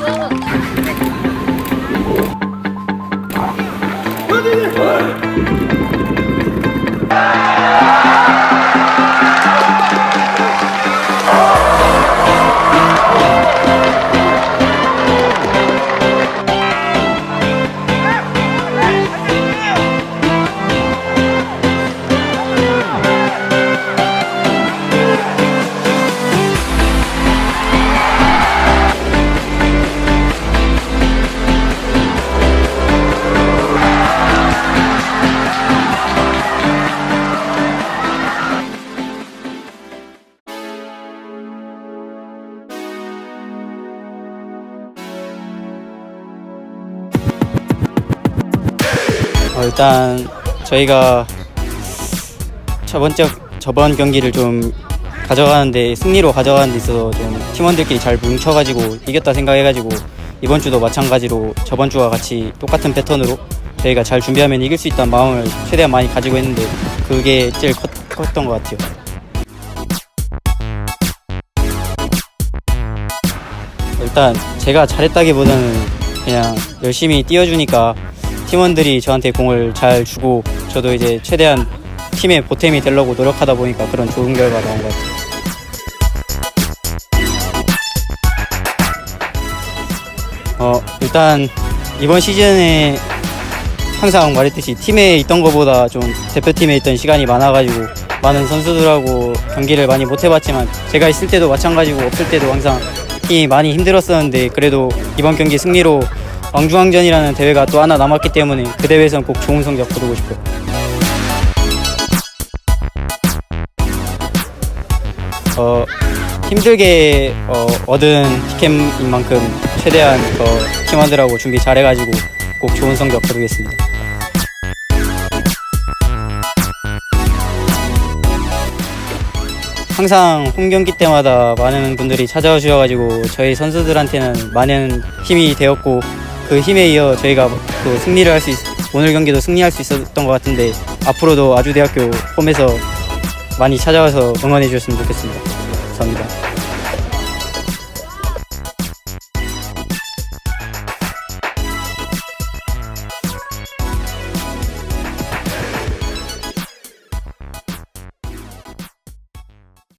Yeah! 어, 일단 저희가 저번 적 저번 경기를 좀 가져가는데 승리로 가져가는 데 있어서 좀 팀원들끼리 잘 뭉쳐가지고 이겼다 생각해가지고 이번 주도 마찬가지로 저번 주와 같이 똑같은 패턴으로 저희가 잘 준비하면 이길 수 있다는 마음을 최대한 많이 가지고 했는데 그게 제일 컸, 컸던 것 같아요. 일단 제가 잘했다기보다는 그냥 열심히 뛰어주니까 팀원들이 저한테 공을 잘 주고 저도 이제 최대한 팀의 보탬이 되려고 노력하다 보니까 그런 좋은 결과가 나온 것 같아요. 어, 일단 이번 시즌에 항상 말했듯이 팀에 있던 것보다 좀 대표팀에 있던 시간이 많아가지고 많은 선수들하고 경기를 많이 못 해봤지만 제가 있을 때도 마찬가지고 없을 때도 항상 팀이 많이 힘들었었는데 그래도 이번 경기 승리로 왕중왕전이라는 대회가 또 하나 남았기 때문에 그 대회에선 꼭 좋은 성적 거두고 싶어요. 어, 힘들게 어, 얻은 티켓인 만큼 최대한 어, 팀원들하고 준비 잘해가지고 꼭 좋은 성적 거두겠습니다. 항상 홈 경기 때마다 많은 분들이 찾아와 주셔가지고 저희 선수들한테는 많은 힘이 되었고 그 힘에 이어 저희가 또 승리를 할 수 있, 오늘 경기도 승리할 수 있었던 것 같은데 앞으로도 아주대학교 홈에서 많이 찾아와서 응원해 주셨으면 좋겠습니다. 감사합니다.